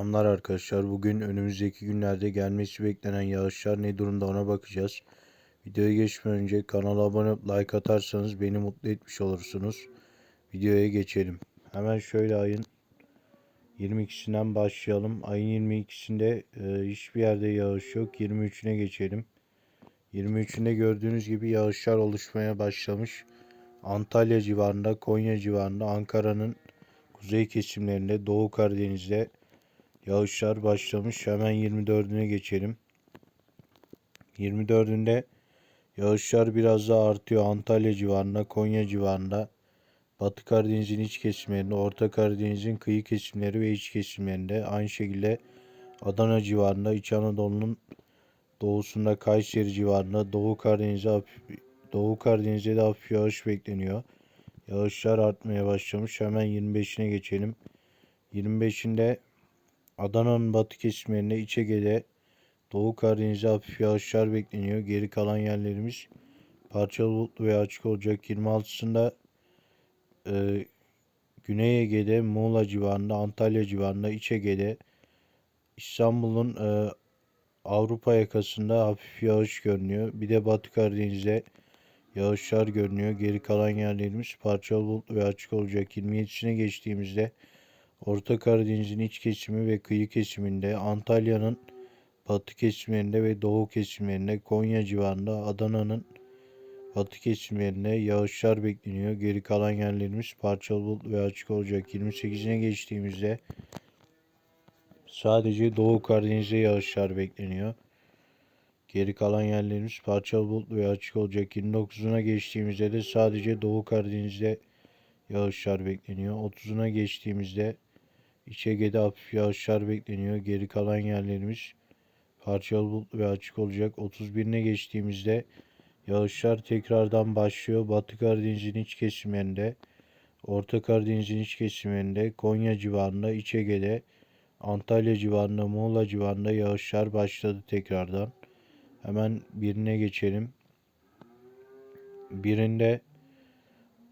Selamlar arkadaşlar. Bugün önümüzdeki günlerde gelmesi beklenen yağışlar ne durumda ona bakacağız. Videoya geçmeden önce kanala abone olup like atarsanız beni mutlu etmiş olursunuz. Videoya geçelim. Hemen şöyle ayın 22'sinden başlayalım. Ayın 22'sinde e, hiçbir yerde yağış yok. 23'üne geçelim. 23'ünde gördüğünüz gibi yağışlar oluşmaya başlamış. Antalya civarında, Konya civarında, Ankara'nın kuzey kesimlerinde, Doğu Karadeniz'de Yağışlar başlamış. Hemen 24'üne geçelim. 24'ünde yağışlar biraz daha artıyor. Antalya civarında, Konya civarında, Batı Karadeniz'in iç kesimlerinde, Orta Karadeniz'in kıyı kesimleri ve iç kesimlerinde, aynı şekilde Adana civarında, İç Anadolu'nun doğusunda, Kayseri civarında, Doğu Karadeniz'e Doğu Karadeniz'e de hafif yağış bekleniyor. Yağışlar artmaya başlamış. Hemen 25'ine geçelim. 25'inde Adana'nın batı kesimlerinde İç Ege'de Doğu Karadeniz'de hafif yağışlar bekleniyor. Geri kalan yerlerimiz parçalı bulutlu ve açık olacak. 26'sında e, Güney Ege'de Muğla civarında, Antalya civarında, İç Ege'de İstanbul'un e, Avrupa yakasında hafif yağış görünüyor. Bir de Batı Karadeniz'de yağışlar görünüyor. Geri kalan yerlerimiz parçalı bulutlu ve açık olacak. 27'sine geçtiğimizde Orta Karadeniz'in iç kesimi ve kıyı kesiminde, Antalya'nın batı kesimlerinde ve doğu kesimlerinde, Konya civarında, Adana'nın batı kesimlerinde yağışlar bekleniyor. Geri kalan yerlerimiz parçalı bulutlu ve açık olacak. 28'ine geçtiğimizde sadece Doğu Karadeniz'de yağışlar bekleniyor. Geri kalan yerlerimiz parçalı bulutlu ve açık olacak. 29'una geçtiğimizde de sadece Doğu Karadeniz'de yağışlar bekleniyor. 30'una geçtiğimizde İç Ege'de hafif yağışlar bekleniyor. Geri kalan yerlerimiz parçalı bulutlu ve açık olacak. 31'ine geçtiğimizde yağışlar tekrardan başlıyor. Batı Karadeniz'in iç kesimlerinde, Orta Karadeniz'in iç kesimlerinde, Konya civarında, İç Ege'de, Antalya civarında, Muğla civarında yağışlar başladı tekrardan. Hemen birine geçelim. Birinde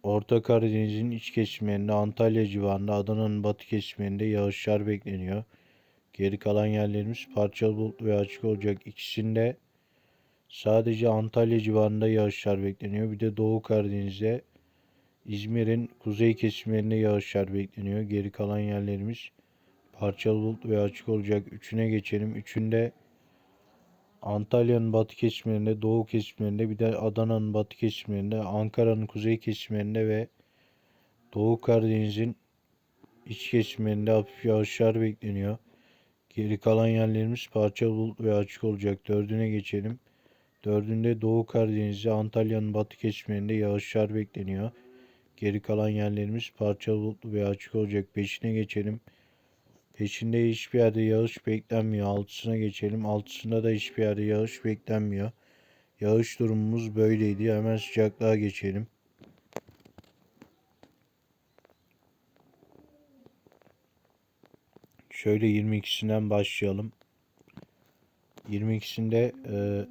Orta Karadeniz'in iç kesimlerinde, Antalya civarında, Adana'nın batı kesimlerinde yağışlar bekleniyor. Geri kalan yerlerimiz parçalı bulutlu ve açık olacak. İkisinde sadece Antalya civarında yağışlar bekleniyor. Bir de Doğu Karadeniz'de İzmir'in kuzey kesimlerinde yağışlar bekleniyor. Geri kalan yerlerimiz parçalı bulutlu ve açık olacak. Üçüne geçelim. Üçünde Antalya'nın batı kesimlerinde, doğu kesimlerinde bir de Adana'nın batı kesimlerinde, Ankara'nın kuzey kesimlerinde ve Doğu Karadeniz'in iç kesimlerinde hafif yağışlar bekleniyor. Geri kalan yerlerimiz parçalı bulut ve açık olacak. Dördüne geçelim. Dördünde Doğu Karadeniz'de Antalya'nın batı kesimlerinde yağışlar bekleniyor. Geri kalan yerlerimiz parçalı bulutlu ve açık olacak. Beşine geçelim. Peşinde hiçbir yerde yağış beklenmiyor. Altısına geçelim. Altısında da hiçbir yerde yağış beklenmiyor. Yağış durumumuz böyleydi. Hemen sıcaklığa geçelim. Şöyle 22'sinden başlayalım. 22'sinde e,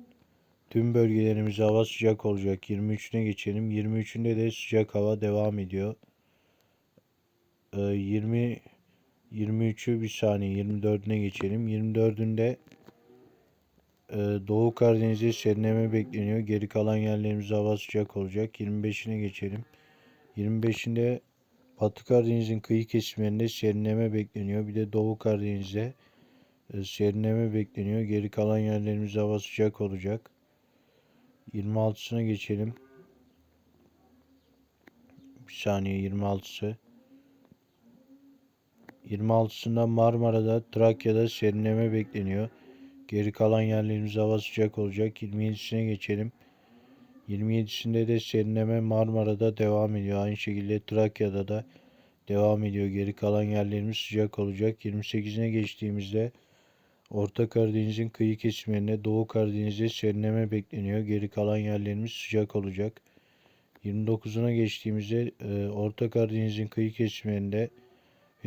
tüm bölgelerimiz hava sıcak olacak. 23'üne geçelim. 23'ünde de sıcak hava devam ediyor. E, 20 23'ü bir saniye 24'üne geçelim. 24'ünde e, Doğu Karadeniz'de serinleme bekleniyor. Geri kalan yerlerimizde hava sıcak olacak. 25'ine geçelim. 25'inde Batı Karadeniz'in kıyı kesimlerinde serinleme bekleniyor. Bir de Doğu Karadeniz'de e, serinleme bekleniyor. Geri kalan yerlerimizde hava sıcak olacak. 26'sına geçelim. Bir saniye 26'sı. 26'sında Marmara'da, Trakya'da serinleme bekleniyor. Geri kalan yerlerimiz hava sıcak olacak. 27'sine geçelim. 27'sinde de serinleme Marmara'da devam ediyor. Aynı şekilde Trakya'da da devam ediyor. Geri kalan yerlerimiz sıcak olacak. 28'ine geçtiğimizde Orta Karadeniz'in kıyı kesimlerinde Doğu Karadeniz'de serinleme bekleniyor. Geri kalan yerlerimiz sıcak olacak. 29'una geçtiğimizde e, Orta Karadeniz'in kıyı kesimlerinde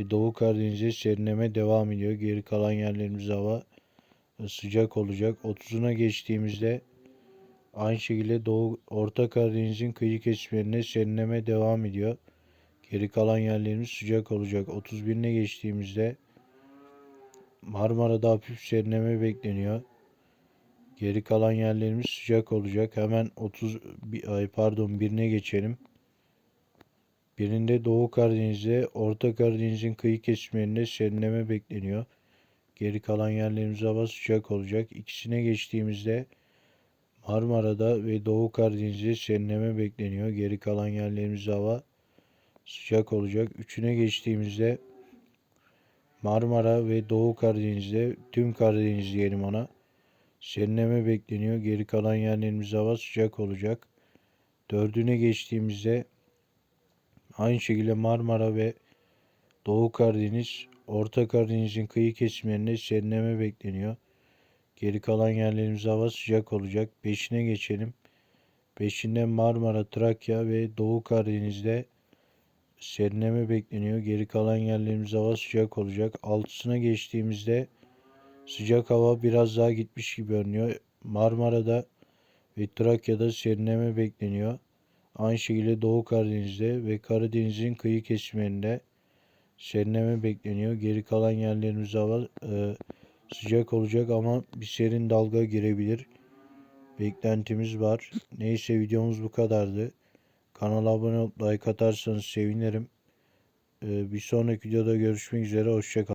ve Doğu Karadeniz'de serinleme devam ediyor. Geri kalan yerlerimiz hava sıcak olacak. 30'una geçtiğimizde aynı şekilde Doğu Orta Karadeniz'in kıyı kesimlerinde serinleme devam ediyor. Geri kalan yerlerimiz sıcak olacak. 31'ine geçtiğimizde Marmara'da hafif serinleme bekleniyor. Geri kalan yerlerimiz sıcak olacak. Hemen 30 bir- ay pardon birine geçelim. Birinde Doğu Karadeniz'de, Orta Karadeniz'in kıyı kesimlerinde serinleme bekleniyor. Geri kalan yerlerimiz hava sıcak olacak. İkisine geçtiğimizde Marmara'da ve Doğu Karadeniz'de serinleme bekleniyor. Geri kalan yerlerimiz hava sıcak olacak. Üçüne geçtiğimizde Marmara ve Doğu Karadeniz'de tüm Karadeniz diyelim ona. Serinleme bekleniyor. Geri kalan yerlerimiz hava sıcak olacak. Dördüne geçtiğimizde aynı şekilde Marmara ve Doğu Karadeniz, Orta Karadeniz'in kıyı kesimlerinde serinleme bekleniyor. Geri kalan yerlerimiz hava sıcak olacak. Beşine geçelim. Beşinde Marmara, Trakya ve Doğu Karadeniz'de serinleme bekleniyor. Geri kalan yerlerimiz hava sıcak olacak. Altısına geçtiğimizde sıcak hava biraz daha gitmiş gibi görünüyor. Marmara'da ve Trakya'da serinleme bekleniyor. Aynı şekilde Doğu Karadeniz'de ve Karadeniz'in kıyı kesimlerinde serinleme bekleniyor. Geri kalan yerlerimiz hava e, sıcak olacak ama bir serin dalga girebilir. Beklentimiz var. Neyse videomuz bu kadardı. Kanala abone olup like atarsanız sevinirim. E, bir sonraki videoda görüşmek üzere. Hoşçakalın.